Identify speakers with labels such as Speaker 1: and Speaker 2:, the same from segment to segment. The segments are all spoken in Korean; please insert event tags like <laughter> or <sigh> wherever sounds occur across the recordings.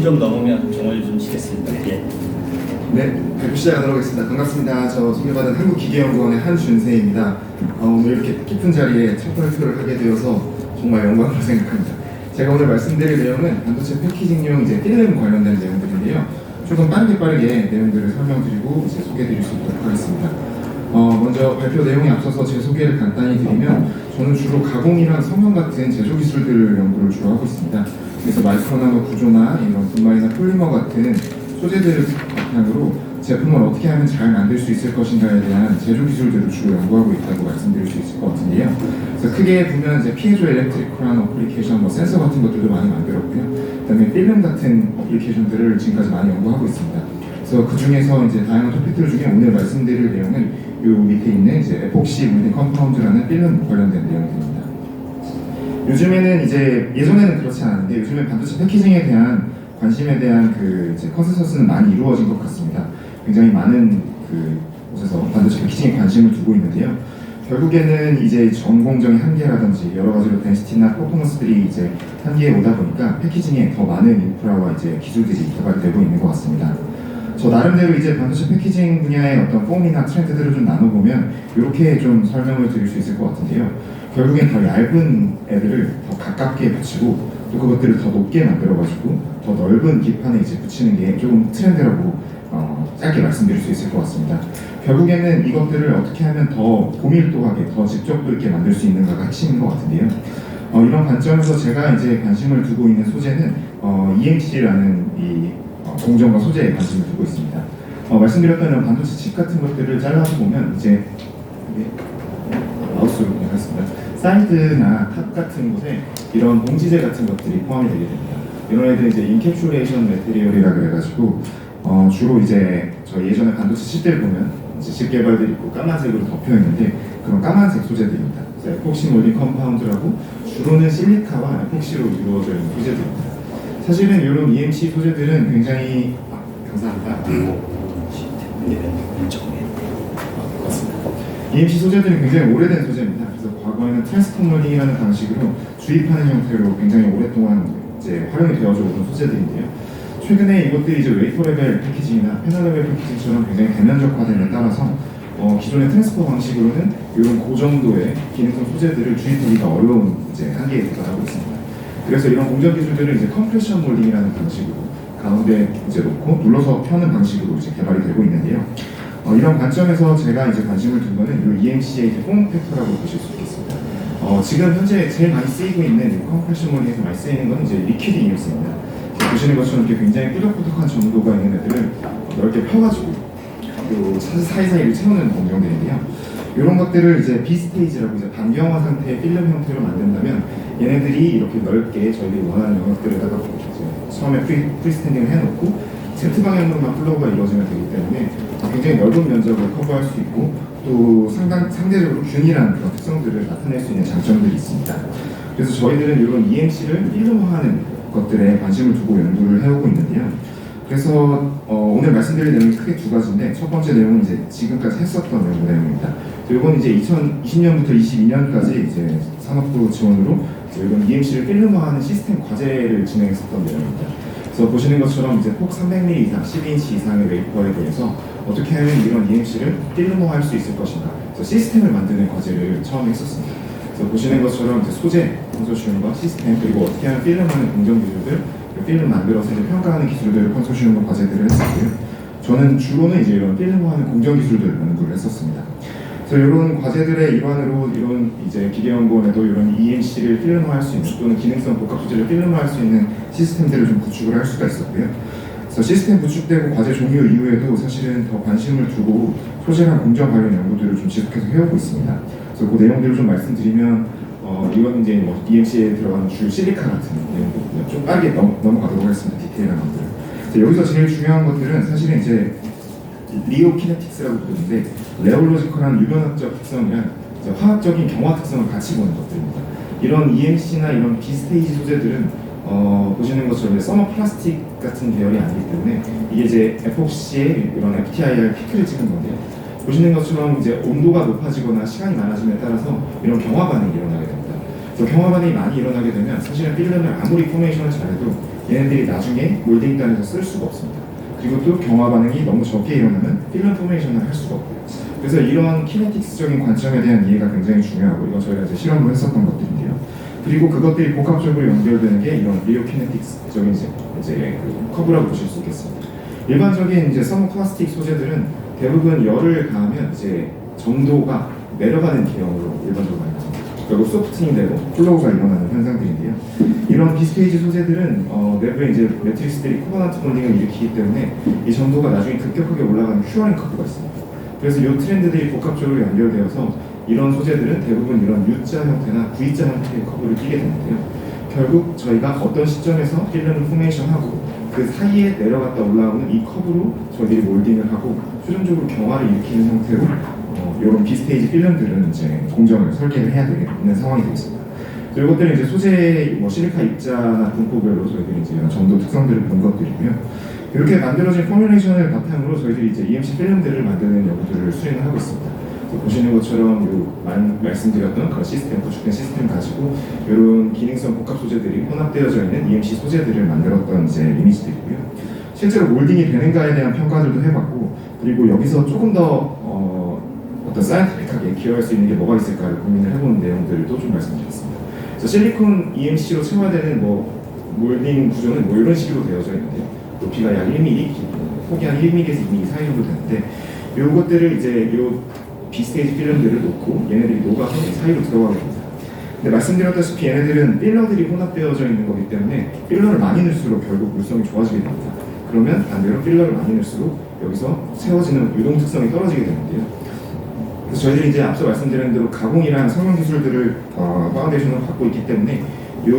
Speaker 1: 10분 좀 넘으면 종을 좀 치겠습니다. 예.
Speaker 2: 네, 발표 시작하도록 하겠습니다. 반갑습니다. 저 소개받은 한국기계연구원의 한준세입니다. 어, 오늘 이렇게 깊은 자리에 첫 발표를 하게 되어서 정말 영광으로 생각합니다. 제가 오늘 말씀드릴 내용은 반도체 패키징용 이제 필름 관련된 내용들인데요. 조금 빠르게 빠르게 내용들을 설명드리고 이제 소개드릴 수 있도록 하겠습니다. 어, 먼저 발표 내용에 앞서서 제 소개를 간단히 드리면 저는 주로 가공이랑 성형 같은 제조 기술들 연구를 주로 하고 있습니다. 그래서 마이크로나노 구조나 이런 분말이나 폴리머 같은 소재들을 바탕으로 제품을 어떻게 하면 잘 만들 수 있을 것인가에 대한 제조 기술들을 주로 연구하고 있다고 말씀드릴 수 있을 것 같은데요. 그래서 크게 보면 이제 피에조 엘렉트리컬한 어플리케이션, 뭐 센서 같은 것들도 많이 만들었고요. 그다음에 필름 같은 어플리케이션들을 지금까지 많이 연구하고 있습니다. 그래서 그 중에서 이제 다양한 토픽들 중에 오늘 말씀드릴 내용은 이 밑에 있는 이제 에폭시 물린 컴파운드라는 필름 관련된 내용들입니다. 요즘에는 이제 예전에는 그렇지 않았는데 요즘에 반도체 패키징에 대한 관심에 대한 그 이제 컨센서스는 많이 이루어진 것 같습니다. 굉장히 많은 그 곳에서 반도체 패키징에 관심을 두고 있는데요. 결국에는 이제 전공정의 한계라든지 여러 가지로 덴시티나 퍼포먼스들이 이제 한계에 오다 보니까 패키징에 더 많은 인프라와 이제 기술들이 개발되고 있는 것 같습니다. 저 나름대로 이제 반도체 패키징 분야의 어떤 폼이나 트렌드들을 좀 나눠보면 이렇게 좀 설명을 드릴 수 있을 것 같은데요. 결국엔 더 얇은 애들을 더 가깝게 붙이고 또 그것들을 더 높게 만들어가지고 더 넓은 기판에 이제 붙이는 게좀 트렌드라고 어, 짧게 말씀드릴 수 있을 것 같습니다. 결국에는 이것들을 어떻게 하면 더 고밀도하게, 더 직접도 있게 만들 수 있는가가 핵심인 것 같은데요. 어, 이런 관점에서 제가 이제 관심을 두고 있는 소재는 어, EMC라는 이 어, 공정과 소재에 관심을 두고 있습니다. 어, 말씀드렸던 반도체 칩 같은 것들을 잘라서 보면 이제 이게 마우스로 하겠습니다. 사이드나 탑 같은 곳에 이런 봉지재 같은 것들이 포함이 되게 됩니다. 이런 애들 이제 인캡슐레이션 메테리얼이라 그래가지고 어, 주로 이제 저 예전에 반도체 칩들 보면 이제 칩 개발들 있고 까만색으로 덮여 있는데 그런 까만색 소재들입니다. 에폭시 몰딩 컴파운드라고 주로는 실리카와 에폭시로 이루어져 있는 소재들입니다. 사실은 이런 EMC 소재들은 굉장히 아, 감사합니다. EMC 소재들은 굉장히 오래된 소재입니다. 그래서 과거에는 트랜스포머링이라는 방식으로 주입하는 형태로 굉장히 오랫동안 이제 활용이 되어져 오던 소재들인데요. 최근에 이것들이 이제 웨이퍼 레벨 패키징이나 패널 레벨 패키징처럼 굉장히 대면적화됨에 따라서 어, 기존의 트랜스포 방식으로는 이런 고정도의 기능성 소재들을 주입하기가 어려운 이제 한계에 도달하고 있습니다. 그래서 이런 공정 기술들을 이제 컴프레션 몰딩이라는 방식으로 가운데 이제 놓고 눌러서 펴는 방식으로 이제 개발이 되고 있는데요. 어, 이런 관점에서 제가 이제 관심을 둔 거는 이 이제 폼 팩터라고 보실 수 있겠습니다. 어, 지금 현재 제일 많이 쓰이고 있는 이 컴프레션 몰딩에서 많이 쓰이는 건 이제 리퀴드 EMC입니다. 보시는 것처럼 이렇게 굉장히 꾸덕꾸덕한 정도가 있는 애들을 넓게 펴가지고 그 사이사이를 채우는 공정들인데요. 이런 것들을 이제 B 스테이지라고 이제 반경화 상태의 필름 형태로 만든다면 얘네들이 이렇게 넓게 저희들이 원하는 영역들에다가 이제 처음에 프리, 프리스탠딩을 해놓고 Z 방향으로만 플로우가 이루어지면 되기 때문에 굉장히 넓은 면적을 커버할 수 있고 또 상당 상대적으로 균일한 그런 특성들을 나타낼 수 있는 장점들이 있습니다. 그래서 저희들은 이런 EMC를 필름화하는 것들에 관심을 두고 연구를 해오고 있는데요. 그래서 어, 오늘 말씀드릴 내용이 크게 두 가지인데 첫 번째 내용은 이제 지금까지 했었던 내용, 내용입니다. 이건 이제 2020년부터 22년까지 이제 산업부 지원으로 이런 EMC를 필름화하는 시스템 과제를 진행했었던 내용입니다. 그래서 보시는 것처럼 이제 폭 300mm 이상, 12인치 이상의 웨이퍼에 대해서 어떻게 하면 이런 EMC를 필름화할 수 있을 것인가. 그래서 시스템을 만드는 과제를 처음 했었습니다. 그래서 보시는 것처럼 이제 소재, 컨소시엄과 시스템 그리고 어떻게 하면 필름하는 공정 기술들, 그 필름 만들어서 이제 평가하는 기술들을 컨소시엄과 과제들을 했었고요. 저는 주로는 이제 이런 필름화하는 공정 기술들 연구를 했었습니다. 그래서 이런 과제들의 일환으로 이런 이제 기계연구원에도 이런 EMC를 필름화할 수 있는 또는 기능성 복합 소재를 필름화할 수 있는 시스템들을 좀 구축을 할 수가 있었고요. 그래서 시스템 구축되고 과제 종료 이후에도 사실은 더 관심을 두고 소재랑 공정 관련 연구들을 좀 지속해서 해오고 있습니다. 그래서 그 내용들을 좀 말씀드리면 어, 이건 이제 뭐 EMC에 들어가는 주 실리카 같은 내용들고요. 좀 빠르게 넘, 넘어가도록 하겠습니다. 디테일한 것들. 여기서 제일 중요한 것들은 사실은 이제 리오 키네틱스라고 부르는데 레올로지컬한 유변학적 특성이랑 이제 화학적인 경화 특성을 같이 보는 것들입니다. 이런 EMC나 이런 비스테이지 소재들은 어, 보시는 것처럼 서머 플라스틱 같은 계열이 아니기 때문에 이게 이제 에폭시의 이런 FTIR 피크를 찍은 건데요. 보시는 것처럼 이제 온도가 높아지거나 시간이 많아짐에 따라서 이런 경화 반응이 일어나게 됩니다. 그래서 경화 반응이 많이 일어나게 되면 사실은 필름을 아무리 포메이션을 잘해도 얘네들이 나중에 몰딩단에서 쓸 수가 없습니다. 그리고 또 경화 반응이 너무 적게 일어나면 필름 포메이션을 할 수가 없고요. 그래서 이런 키네틱스적인 관점에 대한 이해가 굉장히 중요하고 이건 저희가 이제 실험을 했었던 것들인데요. 그리고 그것들이 복합적으로 연결되는 게 이런 리오 키네틱스적인 이제, 이제 그 커브라고 보실 수 있겠습니다. 일반적인 이제 서머 플라스틱 소재들은 대부분 열을 가하면 이제 점도가 내려가는 기형으로 일반적으로 많이. 결국 소프트닝대로 플로우가 일어나는 현상들인데요. 이런 비스테이지 소재들은 어, 내부에 이제 매트리스들이 코바나트 본딩을 일으키기 때문에 이 점도가 나중에 급격하게 올라가는 큐어링 커브가 있습니다. 그래서 이 트렌드들이 복합적으로 연결되어서 이런 소재들은 대부분 이런 U자 형태나 V자 형태의 커브를 띠게 되는데요. 결국 저희가 어떤 시점에서 필름을 포메이션하고 그 사이에 내려갔다 올라오는 이 커브로 저희들이 몰딩을 하고 최종적으로 경화를 일으키는 형태로 어, 이런 비스테이지 필름들은 이제 공정을 설계를 해야 되는 상황이 되겠습니다. 이것들은 이제 소재 뭐 실리카 입자나 분포별로 저희들이 이제 정도 특성들을 본 것들이고요. 이렇게 만들어진 포뮬레이션을 바탕으로 저희들이 이제 EMC 필름들을 만드는 연구들을 수행을 하고 있습니다. 보시는 것처럼 요 말, 말씀드렸던 그런 시스템, 구축된 시스템 가지고 이런 기능성 복합 소재들이 혼합되어져 있는 EMC 소재들을 만들었던 이제 이미지들이고요. 실제로 몰딩이 되는가에 대한 평가들도 해봤고 그리고 여기서 조금 더 어, 어떤 사이언티픽하게 기여할 수 있는 게 뭐가 있을까를 고민을 해본 내용들도 좀 말씀드리겠습니다. 그래서 실리콘 EMC로 채화되는 뭐 몰딩 구조는 뭐 이런 식으로 되어져 있는데요. 높이가 약 1mm, 기- 폭이 한 1mm에서 2mm 사이 정도 되는데 요것들을 이제 요 비스테이지 필름들을 놓고 얘네들이 녹아서 이 사이로 들어가게 됩니다. 근데 말씀드렸다시피 얘네들은 필러들이 혼합되어져 있는 거기 때문에 필러를 많이 넣을수록 결국 물성이 좋아지게 됩니다. 그러면 반대로 필러를 많이 넣을수록 여기서 세워지는 유동 특성이 떨어지게 되는데요. 그래서 저희들이 이제 앞서 말씀드린 대로 가공이랑 성형 기술들을 어, 파운데이션으로 갖고 있기 때문에 이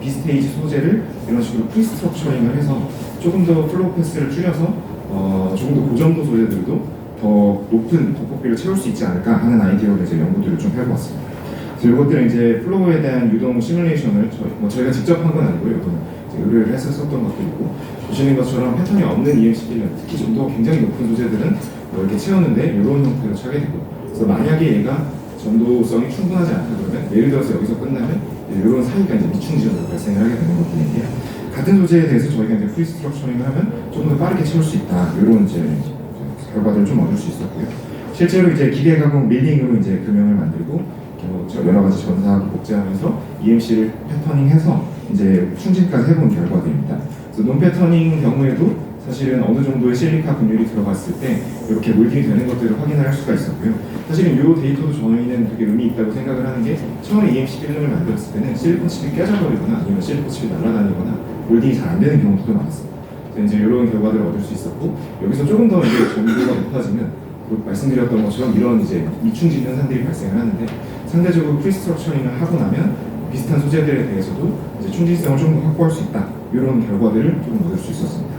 Speaker 2: 비스테이지 소재를 이런 식으로 프리스트럭처링을 해서 조금 더 플로우 패스를 줄여서 어, 조금 더 고점도 소재들도 더 높은 덮법비를 채울 수 있지 않을까 하는 아이디어로 이제 연구들을 좀 해보았습니다. 그래서 이것들은 이제 플로우에 대한 유동 시뮬레이션을 저희, 뭐 저희가 직접 한 건 아니고요. 이거는 의뢰를 해서 썼던 것들이고 보시는 것처럼 패턴이 없는 EMC 필름, 특히 점도가 굉장히 높은 소재들은 뭐 이렇게 채웠는데 이런 형태로 차게 되고 그래서 만약에 얘가 점도성이 충분하지 않다 그러면 예를 들어서 여기서 끝나면 이런 사이가 이제 미충 지점으로 발생을 하게 되는 것들인데요. 같은 소재에 대해서 저희가 이제 프리스트럭처링을 하면 좀 더 빠르게 채울 수 있다. 이런 이제 결과들을 좀 얻을 수 있었고요. 실제로 이제 기계 가공 밀링으로 이제 금형을 만들고 뭐저 여러 가지 전사하고 복제하면서 EMC를 패터닝해서 이제 충진까지 해본 결과들입니다. 그래서 논 패터닝 경우에도 사실은 어느 정도의 실리카 분율이 들어갔을 때 이렇게 몰딩이 되는 것들을 확인을 할 수가 있었고요. 사실은 이 데이터도 저희는 되게 의미 있다고 생각을 하는 게 처음에 EMC 필름을 만들었을 때는 실리콘 칩이 깨져버리거나 아니면 실리콘 칩이 날아다니거나 몰딩이 잘 안 되는 경우도. 그래서 이제 이런 결과들을 얻을 수 있었고 여기서 조금 더 이제 점도가 높아지면 그 말씀드렸던 것처럼 이런 이제 미충진 현상들이 발생을 하는데 상대적으로 프리스트럭처링을 하고 나면 비슷한 소재들에 대해서도 이제 충진성을 좀더 확보할 수 있다 이런 결과들을 조금 얻을 수 있었습니다.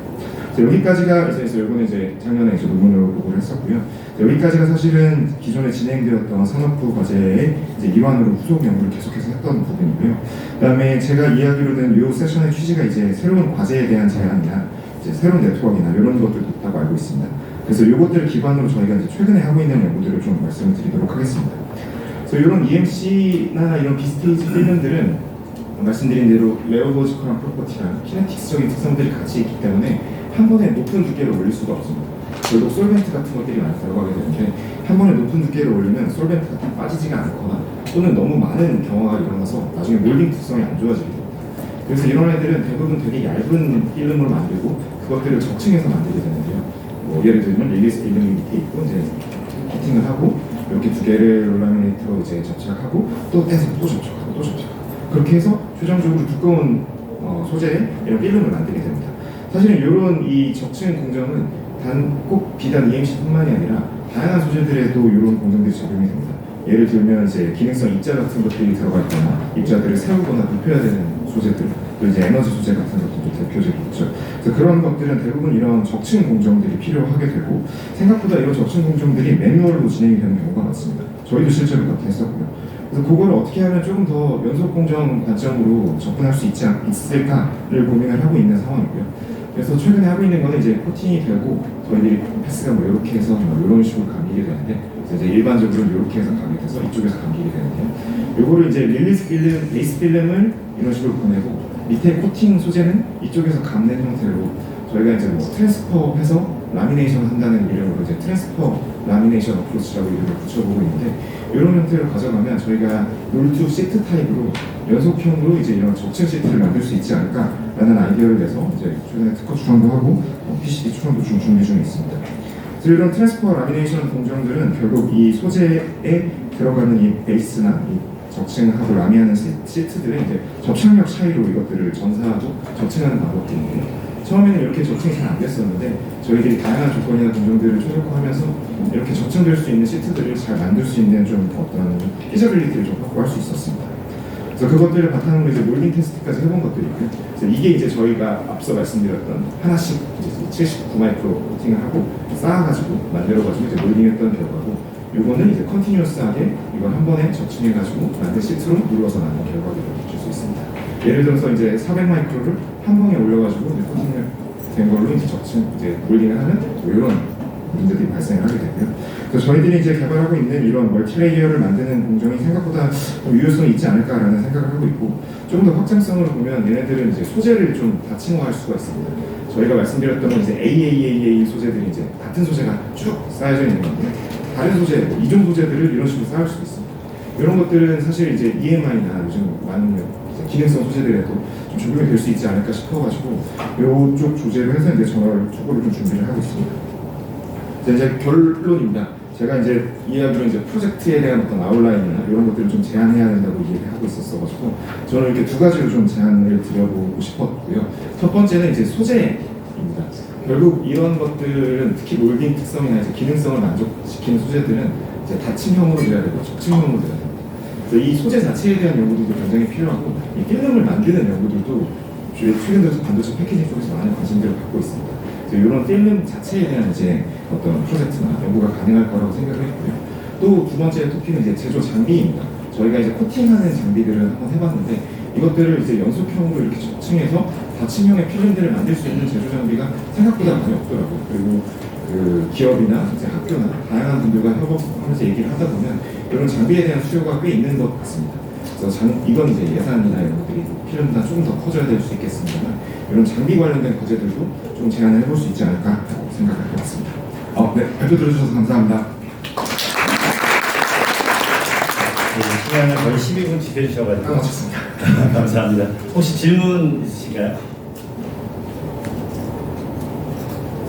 Speaker 2: 여기까지가 그래서 이번에 이제 작년에 이제 논문으로 보고를 했었고요. 여기까지가 사실은 기존에 진행되었던 산업부 과제의 이제 일환으로 후속 연구를 계속해서 했던 부분이고요. 그다음에 제가 이야기로는 이 세션의 취지가 이제 새로운 과제에 대한 제안이나 이제 새로운 네트워크나 이런 것들도 있다고 알고 있습니다. 그래서 이것들을 기반으로 저희가 이제 최근에 하고 있는 연구들을 좀 말씀을 드리도록 하겠습니다. 그래서 이런 EMC나 이런 비스테이지 필름들은 말씀드린 대로 레어로지컬한 프로퍼티랑 키네틱스적인 특성들이 같이 있기 때문에 한 번에 높은 두께를 올릴 수가 없습니다. 결국 솔벤트 같은 것들이 많이 들어가게 되는데 한 번에 높은 두께를 올리면 솔벤트가 다 빠지지가 않거나 또는 너무 많은 경화가 일어나서 나중에 몰딩 특성이 안 좋아지게 됩니다. 그래서 이런 애들은 대부분 되게 얇은 필름으로 만들고 그것들을 적층해서 만들게 되는데요. 뭐 예를 들면 릴리스 필름이 밑에 있고 이제 코팅을 하고 이렇게 두 개를 롤라미네이터로 이제 접착하고 또 떼서 또 접착하고 또 접착하고 그렇게 해서 최종적으로 두꺼운 어, 소재의 이런 필름을 만들게 됩니다. 사실은 이런 이 적층 공정은 단 꼭 비단 EMC뿐만이 아니라 다양한 소재들에도 이런 공정들이 적용이 됩니다. 예를 들면 이제 기능성 입자 같은 것들이 들어가 있거나 입자들을 세우거나 눕혀야 되는 소재들 또 이제 에너지 소재 같은 것들도 대표적이죠. 그래서 그런 것들은 대부분 이런 적층 공정들이 필요하게 되고 생각보다 이런 적층 공정들이 매뉴얼로 진행이 되는 경우가 많습니다. 저희도 실제로 그렇게 했었고요. 그래서 그걸 어떻게 하면 조금 더 연속 공정 관점으로 접근할 수 있지 않, 있을까를 고민을 하고 있는 상황이고요. 그래서 최근에 하고 있는 거는 이제 코팅이 되고 저희들이 패스가 뭐 이렇게 해서 뭐 이런 식으로 감기게 되는데 이제 일반적으로 이렇게 해서 감게 돼서 이쪽에서 감기게 되는데 요거를 이제 릴리스 필름, 베이스 필름을 이런 식으로 보내고 밑에 코팅 소재는 이쪽에서 감는 형태로 저희가 이제 뭐 트랜스퍼해서 라미네이션 한다는 이름으로 이제 트랜스퍼 라미네이션 어프로치라고 이름을 붙여보고 있는데 이런 형태로 가져가면 저희가 롤투 시트 타입으로 연속형으로 이제 이런 적층 시트를 만들 수 있지 않을까라는 아이디어를 내서 이제 최근에 특허 추천도 하고 어, PCB 추천도 좀 준비 중에 있습니다. 그래서 이런 트랜스퍼 라미네이션 공정들은 결국 이 소재에 들어가는 이 베이스나 이 적층하고 라미하는 시- 시트들의 이제 접착력 차이로 이것들을 전사하고 적층하는 방법들인데요. 처음에는 이렇게 적층이 잘 안 됐었는데 저희들이 다양한 조건이나 공정들을 최적화하면서 이렇게 적층될 수 있는 시트들을 잘 만들 수 있는 좀 어떤 피저빌리티를 좀 확보할 수 있었습니다. 그래서 그것들을 바탕으로 이제 몰딩 테스트까지 해본 것들이고요. 그래서 이게 이제 저희가 앞서 말씀드렸던 하나씩 이제 79 마이크로 코팅을 하고 쌓아가지고 만들어가지고 이제 몰딩했던 결과고 요거는 이제 컨티뉴어스하게 이걸 한 번에 적층해가지고 만든 시트로 눌러서 나는 결과를 줄수 있습니다. 예를 들어서 이제 400 마이크로를 한 번에 올려가지고 코팅을 된 걸로 이제 적층 이제 몰딩을 하는 뭐 이런 문제들이 발생을 하게 되고요. 그래서 저희들이 이제 개발하고 있는 이런 멀티레이어를 만드는 공정이 생각보다 좀 유효성이 있지 않을까라는 생각을 하고 있고 조금 더 확장성으로 보면 얘네들은 이제 소재를 좀 다층화할 수가 있습니다. 저희가 말씀드렸던 건 이제 AAAA 소재들이 이제 같은 소재가 쭉 쌓여져 있는 건데 다른 소재, 뭐 이종 소재들을 이런 식으로 쌓을 수도 있습니다. 이런 것들은 사실 이제 EMI나 요즘 많은 기능성 소재들에도 좀 적용이 될 수 있지 않을까 싶어가지고 이쪽 조제를 해서 이제 저를 초보를 좀 준비를 하고 있습니다. 자, 이제 결론입니다. 제가 이제 이야기로 이제 프로젝트에 대한 어떤 아웃라인이나 이런 것들을 좀 제안해야 된다고 얘기하고 있었어가지고 저는 이렇게 두 가지로 좀 제안을 드려보고 싶었고요. 첫 번째는 이제 소재입니다. 결국 이런 것들은 특히 몰딩 특성이나 이제 기능성을 만족시키는 소재들은 이제 다층형으로 돼야 되고 적층형으로 돼야. 그래서 이 소재 자체에 대한 연구들도 굉장히 필요하고 이 필름을 만드는 연구들도 최근 들어서 반도체 패키징 쪽에서 많은 관심들을 갖고 있습니다. 그래서 이런 필름 자체에 대한 이제 어떤 프로젝트나 연구가 가능할 거라고 생각을 했고요. 또 두 번째 토픽은 이제 제조 장비입니다. 저희가 이제 코팅하는 장비들을 한번 해봤는데 이것들을 이제 연속형으로 이렇게 적층해서 다층형의 필름들을 만들 수 있는 제조 장비가 생각보다 많이 없더라고요. 그리고 그 기업이나 이제 학교나 다양한 분들과 협업하면서 얘기를 하다 보면 이런 장비에 대한 수요가 꽤 있는 것 같습니다. 그래서 장, 이건 이제 예산이나 이런 것들이 필름보다 조금 더 커져야 될 수 있겠습니다만 이런 장비 관련된 과제들도 좀 제안을 해볼 수 있지 않을까 생각을 해봤습니다. 어, 네, 발표 들어주셔서 감사합니다.
Speaker 1: 그 시간을 거의 12분 지켜주셔가지고
Speaker 2: 고맙습니다. <laughs>
Speaker 1: 감사합니다. 혹시 질문 있으신가요?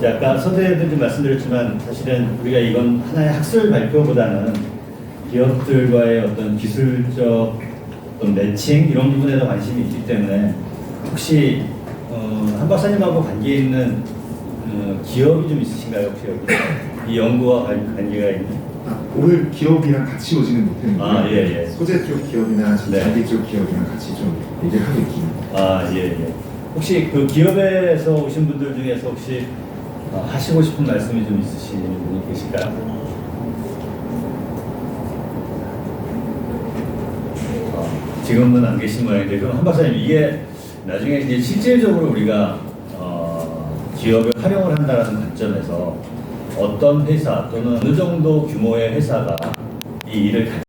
Speaker 1: 이제 아까 서대에도 말씀드렸지만 사실은 우리가 이건 하나의 학술 발표보다는 기업들과의 어떤 기술적 어떤 매칭 이런 부분에 더 관심이 있기 때문에 혹시 어, 한 박사님하고 관계 있는 어, 기업이 좀 있으신가요? 혹시 여기 이 연구와 관- 관계가 있는?
Speaker 2: 아, 오늘 기업이랑 같이 오지는 못했는데
Speaker 1: 아, 예, 예.
Speaker 2: 소재 쪽 기업이나
Speaker 1: 네.
Speaker 2: 장비 쪽 기업이랑 같이 좀 얘기를 하고 있긴.
Speaker 1: 아, 예, 예. 혹시 그 기업에서 오신 분들 중에서 혹시 어, 하시고 싶은 말씀이 좀 있으신 분이 계실까요? 어, 지금은 안 계신 모양인데 그럼 한 박사님 이게 나중에 이제 실질적으로 우리가 어, 기업을 활용을 한다는 관점에서 어떤 회사 또는 어느 정도 규모의 회사가 이 일을